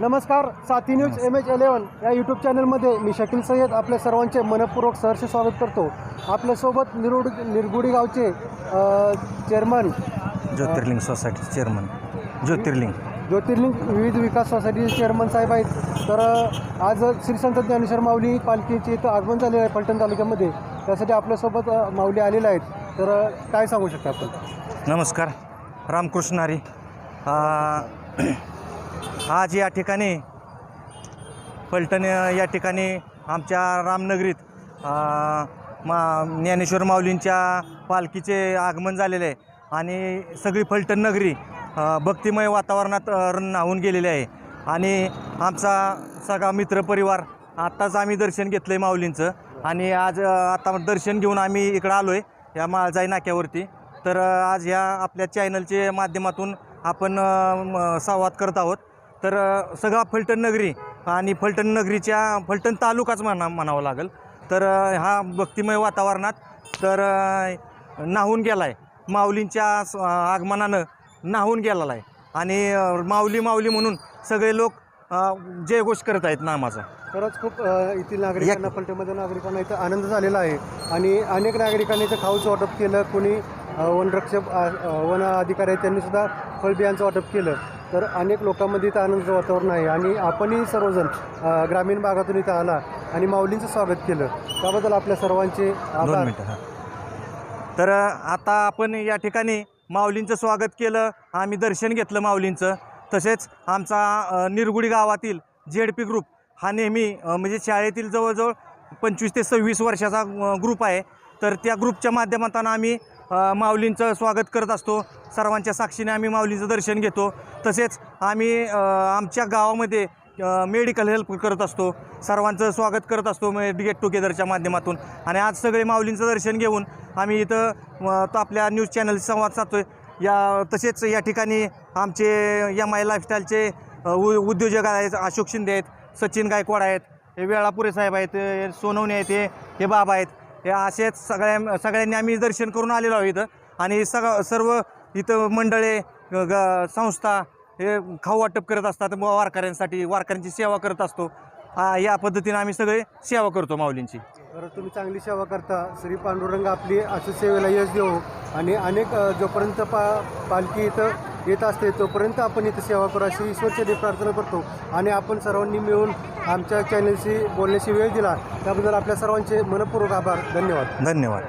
नमस्कार Sathi news M H eleven या YouTube चॅनलमध्ये मी शकील सय्यद आपल्या सर्वांचे मनपूर्वक सहर्ष स्वागत करतो. आपल्यासोबत निरुड निरगुडी गावचे chairman Jyotirling society chairman Jyotirling. Jyotirling विविध विकास सोसायटीचे चेअरमन साहेब आहेत. तर आज श्री संत ज्ञानेश्वर माऊली पालखीचे इथं आगमन झालेलं आहे फलटण तालुक्यामध्ये. त्यासाठी आपल्यासोबत माऊली आलेले आहेत. तर काय सांगू शकता आपण? नमस्कार. रामकृष्ण हरी आज या ठिकाणी फलटण या ठिकाणी आमच्या रामनगरीत मा ज्ञानेश्वर माऊलींच्या पालखीचे आगमन झालेले आहे. आणि सगळी फलटण नगरी भक्तिमय वातावरणात अ, न्हावून गेलेली आहे. आणि आमचा सगळा मित्रपरिवार आत्ताच आम्ही दर्शन घेतलं आहे माऊलींचं. आणि आज आता दर्शन घेऊन आम्ही इकडं आलो आहे या माळजाई नाक्यावरती. तर आज ह्या आपल्या चॅनलच्या माध्यमातून आपण संवाद करत आहोत. तर सगळा फलटण नगरी आणि फलटण नगरीच्या फलटण तालुकाच म्हणा म्हणावं लागेल. तर हा भक्तिमय वातावरणात तर नाहून गेला आहे माऊलींच्या आगमनानं नाहून गेलेला आहे. आणि माऊली माऊली म्हणून सगळे लोक जयघोष करत आहेत नामाचा. खरंच खूप येथील नागरिकांना फलटणमधील नागरिकांना इथं आनंद झालेला आहे. आणि अनेक नागरिकांनी इथं खाऊचं वाटप केलं. कोणी वनरक्षक वन अधिकारी आहेत त्यांनी सुद्धा फळबियांचं वाटप केलं. तर अनेक लोकांमध्ये इथं आनंदाचं वातावरण आहे आणि आपणही सर्वजण ग्रामीण भागातून इथं आला आणि माऊलींचं स्वागत केलं. त्याबद्दल आपल्या सर्वांचे आभार. तर आता आपण या ठिकाणी माऊलींचं स्वागत केलं. आम्ही दर्शन घेतलं माऊलींचं. तसेच आमचा निरगुडी गावातील झेड पी ग्रुप हा नेहमी म्हणजे शाळेतील जवळजवळ पंचवीस ते सव्वीस वर्षाचा ग्रुप आहे. तर त्या ग्रुपच्या माध्यमातून आम्ही माऊलींचं स्वागत करत असतो. सर्वांच्या साक्षीने आम्ही माऊलींचं दर्शन घेतो. तसेच आम्ही आमच्या गावामध्ये मेडिकल हेल्प करत असतो. सर्वांचं स्वागत करत असतो म्हणजे गेट टुगेदरच्या माध्यमातून. आणि आज सगळे माऊलींचं दर्शन घेऊन आम्ही इथं तो आपल्या न्यूज चॅनल संवाद साधतोय. या तसेच या ठिकाणी आमचे एम आय लाईफस्टाईलचे उ उद्योजक आहेत अशोक शिंदे आहेत सचिन गायकवाड आहेत हे वेळापुरे साहेब आहेत सोनवणे आहेत हे हे बाबा आहेत. हे असेच सगळ्या सगळ्यांनी आम्ही दर्शन करून आलेलो आहोत इथं. आणि सग सर्व इथं मंडळे ग संस्था हे खाऊ वाटप करत असतात वारकऱ्यांसाठी वारकऱ्यांची सेवा करत असतो. या पद्धतीने आम्ही सगळे सेवा करतो माऊलींची. तर तुम्ही चांगली सेवा करता. श्री पांडुरंग आपली असं सेवेला यश देऊ. आणि अनेक जोपर्यंत पा पालखी इथं येत असते तोपर्यंत आपण इथं सेवा करू अशी ईश्वरचरणी प्रार्थना करतो. आणि आपण सर्वांनी मिळून आमच्या चॅनलशी बोलण्याची वेळ दिला. त्याबद्दल आपल्या सर्वांचे मनपूर्वक आभार. धन्यवाद. धन्यवाद.